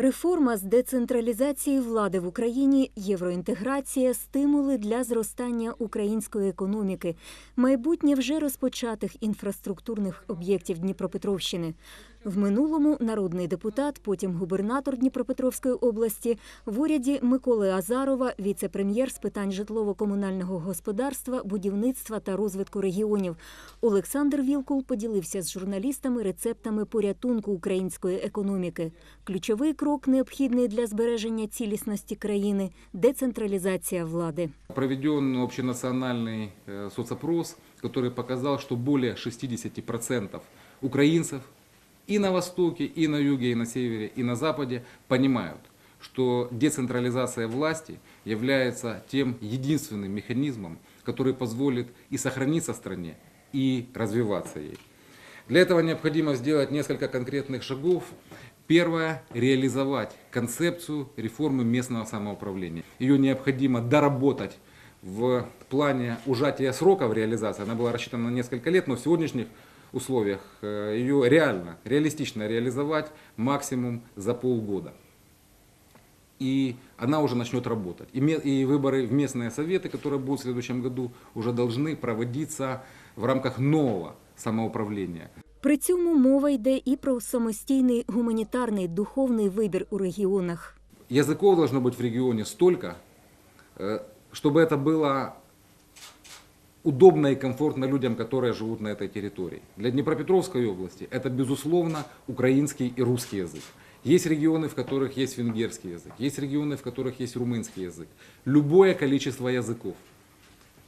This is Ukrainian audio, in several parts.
Реформа з децентралізації влади в Україні, євроінтеграція, стимули для зростання української економіки, майбутнє вже розпочатих інфраструктурних об'єктів Дніпропетровщини. В минулому народний депутат, потім губернатор Дніпропетровської області, в уряді Миколи Азарова, віце-прем'єр з питань житлово-комунального господарства, будівництва та розвитку регіонів. Олександр Вілкул поділився з журналістами рецептами порятунку української економіки. Ключовий крок необхідний для збереження цілісності країни децентралізація влади. Проведен общенациональный э, соцопрос, который показал, что более 60% украинцев И на Востоке, и на Юге, и на Севере, и на Западе понимают, что децентрализация власти является тем единственным механизмом, который позволит и сохраниться стране, и развиваться ей. Для этого необходимо сделать несколько конкретных шагов. Первое – реализовать концепцию реформы местного самоуправления. Ее необходимо доработать в плане ужатия сроков реализации. Она была рассчитана на несколько лет, но в сегодняшних условиях э, ее реально, реалистично реализовать максимум за полгода. И она уже начнет работать. И, ме- и выборы в местные советы, которые будут в следующем году, уже должны проводиться в рамках нового самоуправления. При цьому мова йде і про самостійний гуманітарний духовний вибір у регіонах. Языков должно быть в регионе столько, э, чтобы это было удобно и комфортно людям, которые живут на этой территории. Для Днепропетровской области это, безусловно, украинский и русский язык. Есть регионы, в которых есть венгерский язык, есть регионы, в которых есть румынский язык. Любое количество языков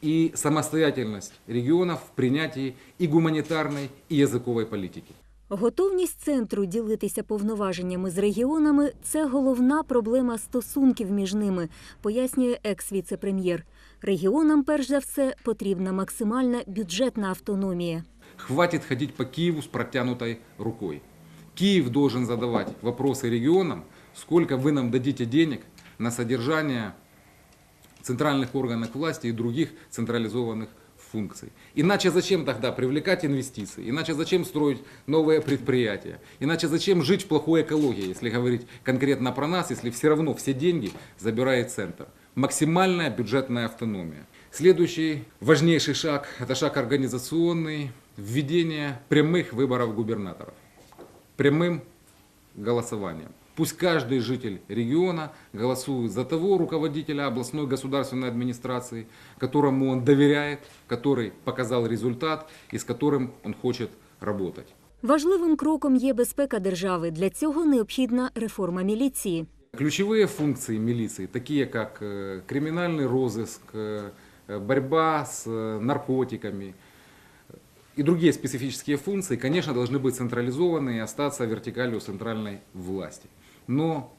и самостоятельность регионов в принятии и гуманитарной, и языковой политики. Готовність центру ділитися повноваженнями з регіонами це головна проблема стосунків між ними, пояснює екс-віце-прем'єр. Регіонам, перш за все, потрібна максимальна бюджетна автономія. Хватит ходить по Киеву с протянутой рукой. Киев должен задавать вопросы регионам, сколько вы нам дадите денег на содержание центральных органов власти и других централизованных функций. Иначе зачем тогда привлекать инвестиции? Иначе зачем строить новые предприятия? Иначе зачем жить в плохой экологии, если говорить конкретно про нас, если все равно все деньги забирает центр? Максимальная бюджетная автономия. Следующий важнейший шаг – это шаг организационный, введение прямых выборов губернаторов. Прямым голосованием. Пусть каждый житель региона голосует за того руководителя областной государственной администрации, которому он доверяет, который показал результат и с которым он хочет работать. Важливим кроком є безпека держави. Для цього необхідна реформа міліції. Ключевые функции милиции, такие как э, криминальный розыск, э, э, борьба с наркотиками и другие специфические функции, конечно, должны быть централизованы и остаться вертикалью центральной власти. Но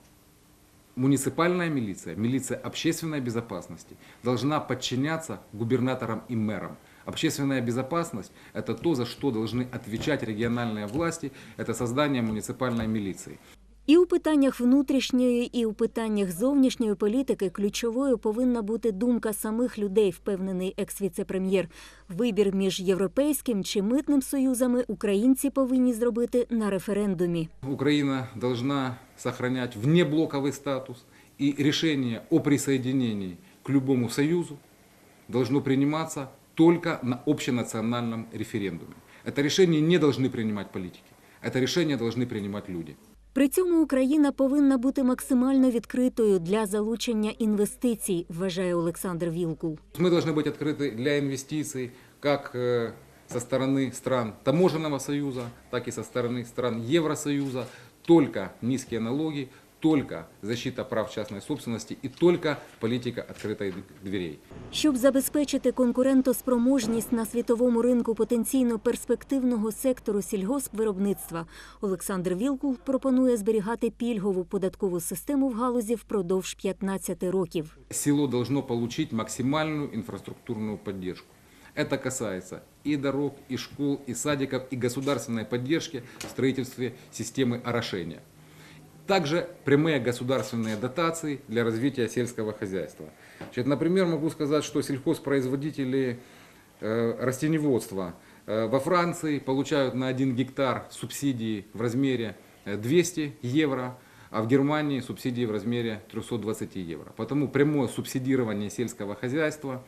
муниципальная милиция, милиция общественной безопасности должна подчиняться губернаторам и мэрам. Общественная безопасность – это то, за что должны отвечать региональные власти, это создание муниципальной милиции. І у питаннях внутрішньої, і у питаннях зовнішньої політики ключовою повинна бути думка самих людей, впевнений екс-віце-прем'єр. Вибір між європейським чи митним союзами українці повинні зробити на референдумі. Украина должна сохранять внеблоковый статус, и решение о присоединении к любому союзу должно приниматься только на общенациональном референдуме. Это решение не должны принимать политики, это решение должны принимать люди. При цьому Україна повинна бути максимально відкритою для залучення інвестицій, вважає Олександр Вілкул. Мы должны быть открыты для инвестиций как э, со стороны стран таможенного союза, так и со стороны стран Евросоюза. Только низкие налоги, только защита прав частной собственности и только политика открытой дверей. Щоб забезпечити конкурентоспроможність на світовому ринку потенційно перспективного сектору сільгоспвиробництва, Олександр Вілкул пропонує зберігати пільгову податкову систему в галузі впродовж 15 років. Село должно получить максимальную инфраструктурную поддержку. Это касается и дорог, и школ, и садиков, и государственной поддержки в строительстве системы орошения. Также прямые государственные дотации для развития сельского хозяйства. Значит, например, могу сказать, что сельхозпроизводители э, растеневодства э, во Франции получают на 1 гектар субсидии в размере э, 200 евро, а в Германии субсидии в размере 320 евро. Потому прямое субсидирование сельского хозяйства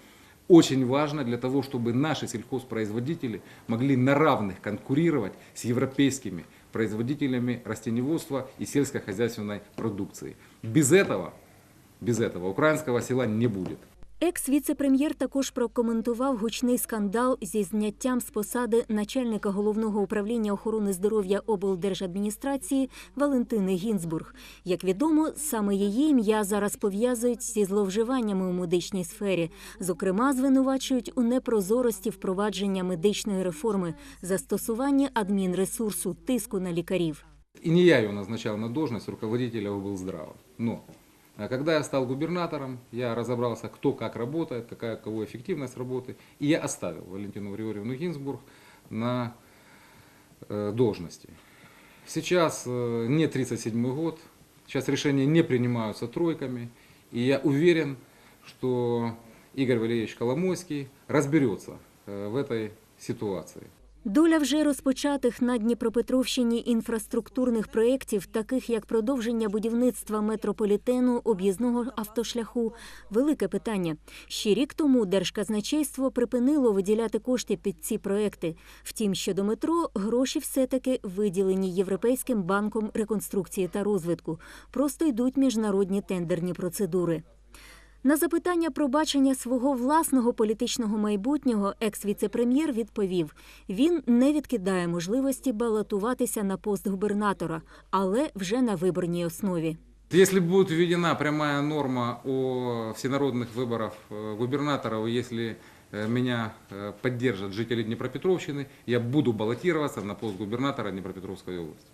очень важно для того, чтобы наши сельхозпроизводители могли на равных конкурировать с европейскими производителями растеневодства и сельскохозяйственной продукции. Без этого, без этого украинского села не будет. Екс-віце-прем'єр також прокоментував гучний скандал зі зняттям з посади начальника головного управління охорони здоров'я облдержадміністрації Валентини Гінзбург. Як відомо, саме її ім'я зараз пов'язують зі зловживаннями у медичній сфері. Зокрема, звинувачують у непрозорості впровадження медичної реформи, застосування адмінресурсу, тиску на лікарів. И не я ее назначал на должность руководителя облздрава. Но когда я стал губернатором, я разобрался, кто как работает, какая кого эффективность работы. И я оставил Валентину Григорьевну Гинзбург на э, должности. Сейчас э, не 37 год, сейчас решения не принимаются тройками. И я уверен, что Игорь Валерьевич Коломойский разберется э, в этой ситуации. Доля вже розпочатих на Дніпропетровщині інфраструктурних проєктів, таких як продовження будівництва метрополітену, об'їзного автошляху, велике питання. Ще рік тому Держказначейство припинило виділяти кошти під ці проекти. Втім, щодо метро, гроші все-таки виділені Європейським банком реконструкції та розвитку. Просто йдуть міжнародні тендерні процедури. На запитання про бачення свого власного політичного майбутнього екс-віце-прем'єр відповів: він не відкидає можливості балотуватися на пост губернатора, але вже на виборній основі. Если будет введена прямая норма о всенародных выборах э, губернаторов, и если э, меня э, поддержат жители Днепропетровщины, я буду баллотироваться на пост губернатора Днепропетровской области.